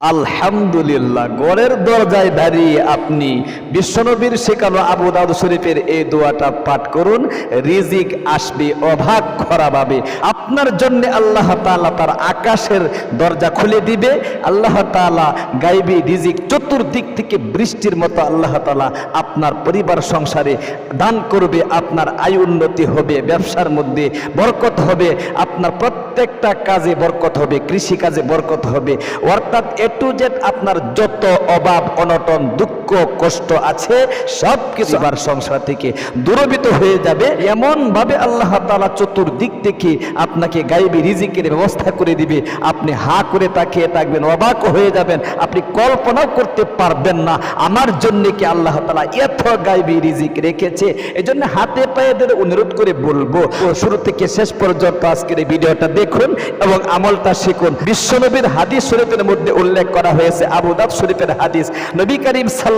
আলহামদুলিল্লাহ গড়ের দরজায় দাঁড়িয়ে আপনি বিশ্বনবীর শেখানো আবু দাউদ শরীফের এই দোয়াটা পাঠ করুন, রিজিক আসবে, অভাগ খরাভাবে আপনার জন্য আল্লাহ তাআলা তার আকাশের দরজা খুলে দিবে। আল্লাহ তাআলা গাইবি রিজিক চতুর্দিক থেকে বৃষ্টির মতো আল্লাহ তাআলা আপনার পরিবার সংসারে দান করবে, আপনার আয় উন্নতি হবে, ব্যবসার মধ্যে বরকত হবে, আপনার প্রত্যেকটা কাজে বরকত হবে কৃষি কাজে বরকত হবে। অর্থাৎ এ টু জেড আপনার যত অভাব অনটন দুঃখ কষ্ট আছে সব কিছু আবার সংসার থেকে দূরবিত হয়ে যাবে। এমন ভাবে আল্লাহ তাআলা চতুর্দিক থেকে আপনাকে গাইবি রিজিকের ব্যবস্থা করে দিবে। আপনি হা করে তাকিয়ে থাকবেন, অবাক হয়ে যাবেন। আপনি কল্পনাও করতে পারবেন না আমার জন্য কি আল্লাহ তাআলা এত গাইবি রিজিক রেখেছে। এই জন্য হাতে পায়ে ধরে অনুরোধ করে বলব, শুরু থেকে শেষ পর্যন্ত আজকের এই ভিডিওটা দেখুন এবং আমলটা শিখুন। বিশ্বনবীর হাদিস শরীফের মধ্যে উল্লেখ করা হয়েছে, আবু দাব শরীফের হাদিস, নবী করিম সাল্লাল্লাহু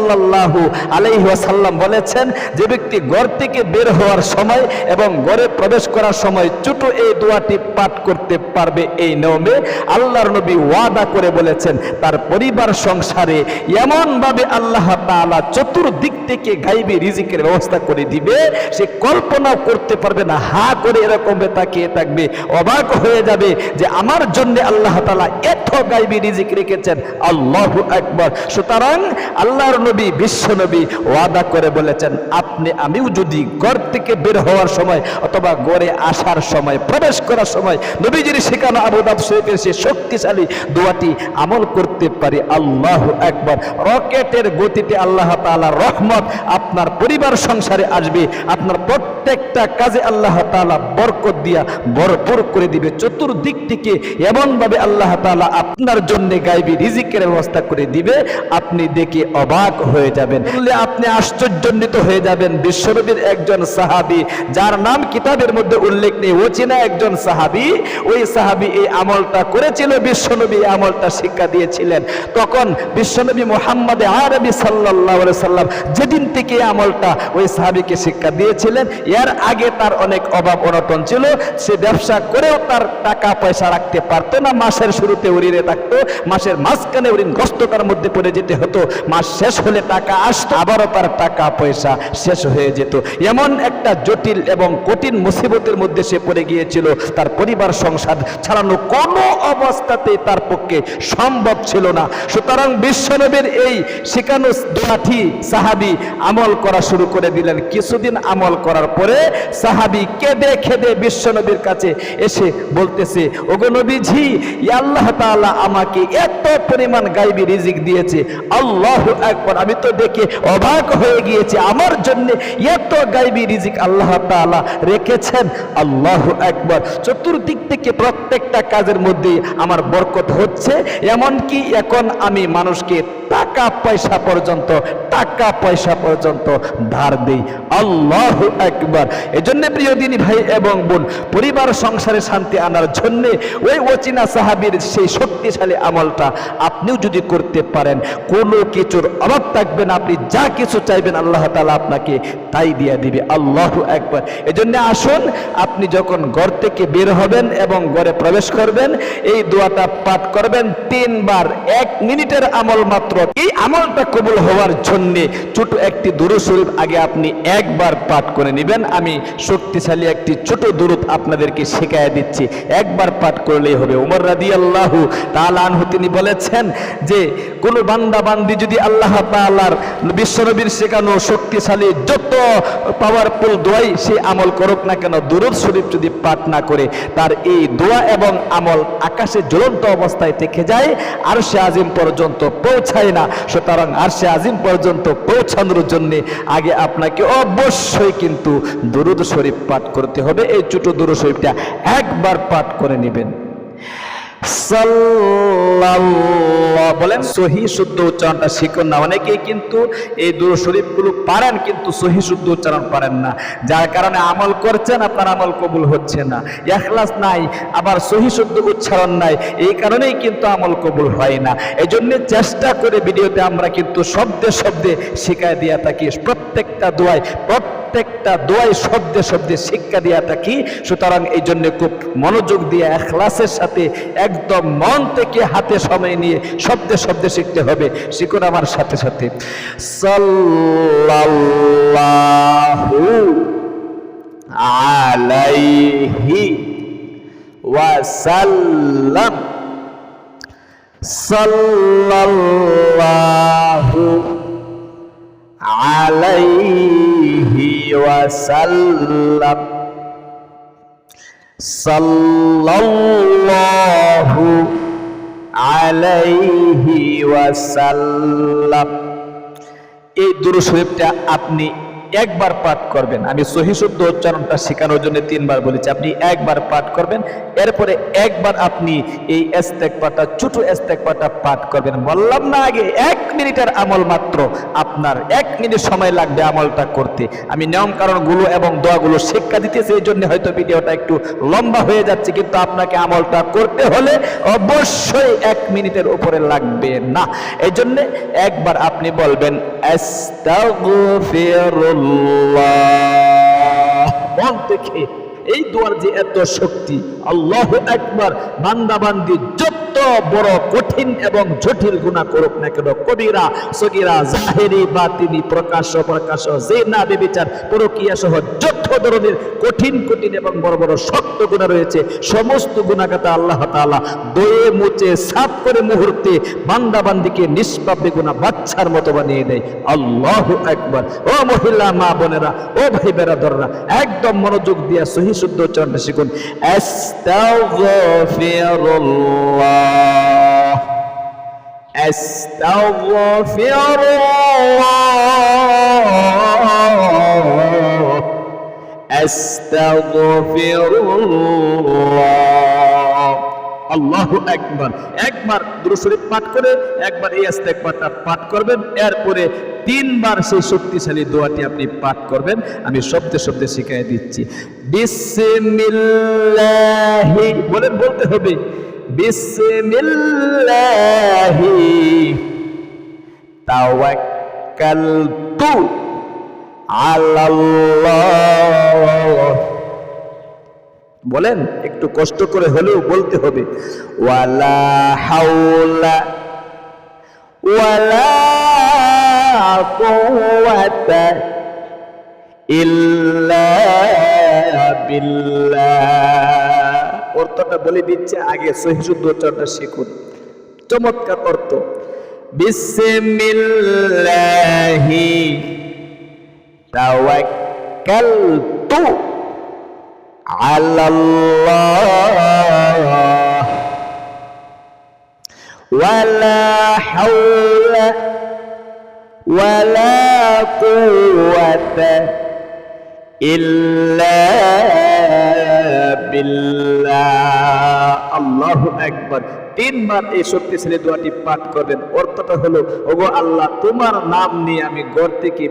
আলাইহি ওয়াসাল্লাম বলেছেন, যে ব্যক্তি ঘর থেকে বের হওয়ার সময় এবং ঘরে প্রবেশ করার সময় ছোট এই দোয়াটি পাঠ করতে পারবে এই নিয়মে আল্লাহর নবী ওয়াদা করে বলেছেন, তার পরিবার সংসারে এমন ভাবে আল্লাহ তাআলা চতুর্দিক থেকে গাইবি রিজিকের ব্যবস্থা করে দিবে, সে কল্পনাও করতে পারবে না, হা করে এরকম তাকিয়ে থাকবে, অবাক হয়ে যাবে যে আমার জন্য আল্লাহ তাআলা এত গাইবি রিজিক রেখেছেন, আল্লাহ একবার সুতরাং আল্লাহর নবী, বিশ্ব নবী ওয়াদা করে বলেছেন, আপনি, আমিও যদি ঘর থেকে বের হওয়ার সময় অথবা গড়ে আসার সময়, প্রবেশ করার সময় নবীজির শেখানো আবু দাব শরীফের সে শক্তিশালী দোয়াটি আমল করতে পারি, আল্লাহ একবার রকেটের গতিতে আল্লাহ তাআলা রহমত আপনার পরিবার সংসারে আসবে, আপনার প্রত্যেকটা কাজে আল্লাহ তাআলা বরকত দিয়া ভরপুর করে দিবে। চতুর্দিক থেকে এমনভাবে আল্লাহ তাআলা আপনার জন্য গাইবি, রিজিকের ব্যবস্থা করে দিবে। আপনি দেখে অবাক হয়ে যাবেন। বললে, আপনি আশ্চর্যান্বিত হয়ে যাবেন। বিশ্বনবীর একজন সাহাবী, যার নাম কিতাবের মধ্যে উল্লেখ নেই। ও চেনা একজন সাহাবী। ওই সাহাবী এই আমলটা করেছিল, বিশ্বনবী আমলটা শিক্ষা দিয়েছিলেন। তখন বিশ্বনবী আরবি আলাইহি সাল্লাম যেদিন থেকে আমলটা ওই সাহাবীকে শিক্ষা দিয়েছিলেন, এর আগে তার অনেক অভাব অনটন ছিল। সে ব্যবসা করেও তার টাকা পয়সা রাখতে পারতো না। মাসের শুরুতে উড়িয়ে থাকতো, মাসের মাঝখানে ঋণগ্রস্ততার মধ্যে পড়ে যেতে হতো। মাস শেষ হলে টাকা আসতো, আবারও তার টাকা পয়সা শেষ হয়ে যেত। এমন একটা জটিল এবং কঠিন মুসিবতের মধ্যে সে পড়ে গিয়েছিল, তার পরিবার সংসার ছাড়ানো কোনো অবস্থাতেই তার পক্ষে সম্ভব ছিল না। সুতরাং বিশ্বনবীর এই শেখানো দোয়াটি সাহাবি আমল করা শুরু করে দিলেন। কিছুদিন আমল করার পরে সাহাবি কেঁদে খেদে বিশ্বনবীর কাছে এসে বলতেছে, ওগো নবীজি ইয়া আল্লাহ তাআলা আমাকে এত পরিমাণ গাইবি রিজিক দিয়েছে। আল্লাহ একবার আমি তো দেখে অবাক হয়ে গিয়েছি। আমার জন্য এত গাইবি রিজিক আল্লাহ তালা রেখেছেন। আল্লাহ একবার চতুর্দিক থেকে প্রত্যেকটা কাজের মধ্যে আমার বরকত হচ্ছে। এমনকি এখন আমি মানুষকে টাকা পয়সা পর্যন্ত টাকা পয়সা পর্যন্ত ধার দেই। আল্লাহ একবার এজন্য প্রিয় দিনী ভাই এবং বোন, পরিবার, সংসারে শান্তি আনার জন্য ওই ওচিনা সাহাবীর সেই শক্তিশালী আমলটা আপনিও যদি করতে পারেন, কোনো কিছুর অভাব থাকবে না। আপনি যা কিছু চাইবেন আল্লাহ তালা আপনাকে তাই দিয়ে দিবে। আল্লাহ একবার এজন্য আসুন, আপনি যখন ঘর থেকে বের হবেন এবং ঘরে প্রবেশ করবেন, এই দোয়াটা পাঠ করবেন তিনবার, এক মিনিটের আমল মাত্র। এই আমলটা কবুল হওয়ার জন্য ছোট একটি দুরু শরীফ আগে আপনি একবার পাঠ করে নেবেন। আমি শক্তিশালী একটি ছোট দুরুদ আপনাদেরকে শেখায় দিচ্ছি। একবার পাঠ করলেই হবে। উমর রাদি আল্লাহ তালানহু তিনি বলেছেন যে, কোন বান্দা বান্দি যদি আল্লাহ তাআলার বিশ্বনবীর শেখানো শক্তিশালী যত পাওয়ারফুল দোয়াই সে আমল করুক না কেন, দুরুদ শরীফ যদি পাঠ না করে, তার এই দোয়া এবং আমল আকাশে জ্বলন্ত অবস্থায় থেকে যায় আর সে আজিম পর্যন্ত পৌঁছায় না। সুতরাং আর সে আজিম পর্যন্ত পৌঁছানোর জন্যে আগে আপনাকে অবশ্যই কিন্তু দুরুদ শরীফ পাঠ করতে হবে। এই ছোট দুরুদ শরীফটা একবার পাঠ করে নেবেন। বলেন, সহি, শুদ্ধ উচ্চারণটা শিখুন না। অনেকেই কিন্তু এই দুরু শরীফগুলো পারেন, কিন্তু সহি, শুদ্ধ উচ্চারণ পারেন না। যার কারণে আমল করছেন, আপনার আমল কবুল হচ্ছে না। এখলাস নাই, আবার সহি, শুদ্ধ উচ্চারণ নাই। এই কারণেই কিন্তু আমল কবুল হয় না। এই জন্য চেষ্টা করে ভিডিওতে আমরা কিন্তু শব্দে শব্দে শিখায় দিয়ে থাকি। প্রত্যেকটা দোয়ায় প্রত্যেক প্রত্যেকটা দোয়াই শব্দে শব্দে শিক্ষা দিয়া থাকি। সুতরাং এই জন্য খুব মনোযোগ দিয়ে এখলাসের সাথে একদম মন থেকে হাতে সময় নিয়ে শব্দে শব্দে শিখতে হবে। শিখুন আমার সাথে সাথে। সাল্লাল্লাহু আলাইহি ওয়াসাল্লাম। সাল্লাল্লাহু আলাইহি ওয়াসাল্লাম। الله عليه وسلم এই দুরু শরীফটা আপনি একবার পাঠ করবেন। আমি সহি শুদ্ধ উচ্চারণটা শেখানোর জন্য তিনবার বলেছি, আপনি একবার পাঠ করবেন। এরপরে একবার আপনি এই এস্তেকপাটা ছোট এস্তেকপাটা পাঠ করবেন। বললাম না আগে, এক মিনিটের আমল মাত্র। আপনার এক মিনিট সময় লাগবে আমলটা করতে। আমি নিয়ম কারণগুলো এবং দোয়াগুলো শিক্ষা দিতেছি, এই জন্য হয়তো ভিডিওটা একটু লম্বা হয়ে যাচ্ছে, কিন্তু আপনাকে আমলটা করতে হলে অবশ্যই এক মিনিটের উপরে লাগবে না। এই জন্য একবার আপনি বলবেন আস্তাগফিরুল্লাহ মন থেকে এই দোয়ার যে এত শক্তি আল্লাহ একবার বান্দাবান্দি যত বড় কঠিন এবং জটিল গুণা করুক না কেন। কবিরা, সগিরা, জাহেরি বা তিনি প্রকাশ প্রকাশ যে না বেবিচার, পরকিয়া সহ যত ধরনের কঠিন কঠিন এবং বড় বড় শক্ত গুণা রয়েছে, সমস্ত গুণাগাতা আল্লাহ তাআলা দয়ে মুচে সাফ করে মুহূর্তে বান্দা বান্দিকে নিষ্পাপ গুণা বাচ্চার মতো বানিয়ে দেয়। আল্লাহ একবার ও মহিলা, মা বোনেরা, ও ভাই বেরাদররা, একদম মনোযোগ দিয়া সহি শুদ্ধ উচ্চারণটা শিখুন আস্তাগফিরুল্লাহ। আস্তাগফিরুল্লাহ আস্তাগফিরুল্লাহ আল্লাহ একবার একবার দুরূদ পাঠ করে, একবার এই ইস্তেগফারটা পাঠ করবেন। এরপরে তিনবার সেই শক্তিশালী দোয়াটি আপনি পাঠ করবেন। আমি শব্দে শব্দে শিখিয়ে দিচ্ছি। বিসমিল্লাহি, বলেন, বলতে হবে। বিসমিল্লাহি। তাওয়াক্কালতু আলাল্লাহ। বলেন, একটু কষ্ট করে হলেও বলতে হবে। ওয়ালা হাওলা, ওয়ালা কুওয়াতা ইল্লা বিল্লাহ। অর্থটা বলে দিচ্ছে আগে সহিশুদ্ধ অর্থটা শিখুন। চমৎকার অর্থ। বিসমিল্লাহি তাওয়াক্কালতু আল্লাহ ওয়ালা হাওলা ওয়ালা কুওয়াতা আল্লাহ একবার তিনবার এই শক্তিশালী পাঠ করবেন। হলো আল্লাহ, তোমার নাম নিয়ে আমি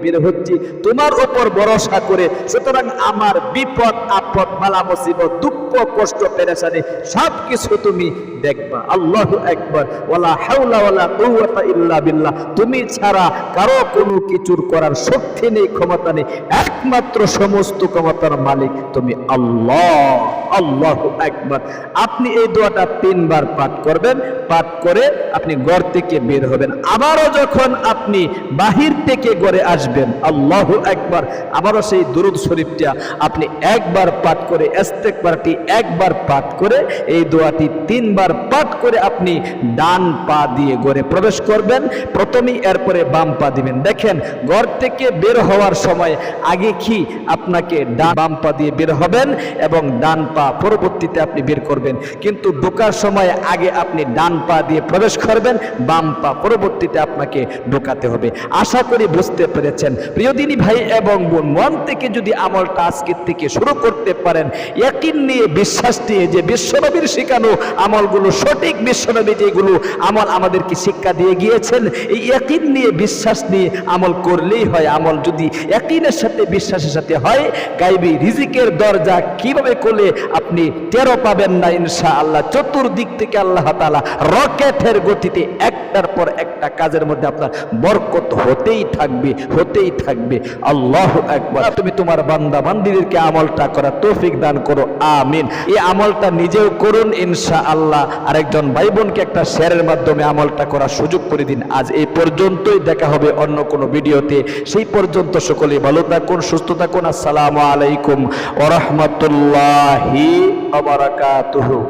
বের হচ্ছি। তোমার উপর ভরসা করে, সুতরাং আমার বিপদ, আপদ মালা মুসিবত দুঃখ কষ্ট পেরেছানি সব কিছু তুমি দেখবা। আল্লাহ একবার ওলা হাওলা ওয়ালা কৌতা ইল্লা বিল্লাহ। তুমি ছাড়া কারও কোনো কিছুর করার শক্তি নেই, ক্ষমতা নেই। একমাত্র সমস্ত ক্ষমতার মালিক তুমি আল্লাহ। আল্লাহ একবার আপনি এই দোয়াটা তিনবার পাঠ করবেন, পাঠ করে আপনি গড় থেকে বের হবেন। আবারও যখন আপনি বাহির থেকে গড়ে আসবেন, আল্লাহ একবার আবারও সেই দুরুদ শরীফটা আপনি একবার পাঠ করে এস্তেকবারটি একবার পাঠ করে, এই দোয়াটি তিনবার পাঠ করে আপনি ডান পা দিয়ে গড়ে প্রবেশ করবেন। প্রথমেই এরপরে বাম পা দিবেন। দেখেন, ঘর থেকে বের হওয়ার সময় আগে কি আপনাকে ডান বাম পা দিয়ে বের হবেন এবং ডান পা পরবর্তীতে আপনি বের করবেন। কিন্তু ঢোকার সময় আগে আপনি ডান পা দিয়ে প্রবেশ করবেন, বাম পা পরবর্তীতে আপনাকে ঢোকাতে হবে। আশা করি বুঝতে পেরেছেন। প্রিয়দিনী ভাই এবং বোন, মন থেকে যদি আমলটা আজকের থেকে শুরু করতে পারেন একই নিয়ে বিশ্বাস নিয়ে যে বিশ্বনবীর শেখানো আমলগুলো সঠিক বিশ্বনবী যেগুলো আমল আমাদেরকে শিক্ষা দিয়ে গিয়েছেন, এই একই নিয়ে বিশ্বাস নিয়ে আমল করলেই হয়। আমল যদি একইনের সাথে, বিশ্বাসের সাথে হয়, গাইবি রিজিকের দরজা কীভাবে করলে আপনি টেরো পাবেন না ইনশা আল্লাহ চতুর্দিক থেকে আল্লাহ তালা রকেটের গতিতে একটার পর একটা কাজের মধ্যে আপনার বরকত হতেই থাকবে হতেই থাকবে। আল্লাহ একবার তুমি তোমার বান্দা বান্দিদেরকে আমলটা করা তৌফিক দান করো, আমিন। এই আমলটা নিজেও করুন ইনশা আল্লাহ আরেকজন ভাই বোনকে একটা শেয়ারের মাধ্যমে আমলটা করার সুযোগ করে দিন। আজ এই পর্যন্তই, দেখা হবে অন্য কোনো ভিডিওতে। সেই পর্যন্ত সকলে ভালো থাকুন, সুস্থ থাকুন। আসসালামু আলাইকুম ওরহমতুল্লাহি वरहमतुल्लाहि व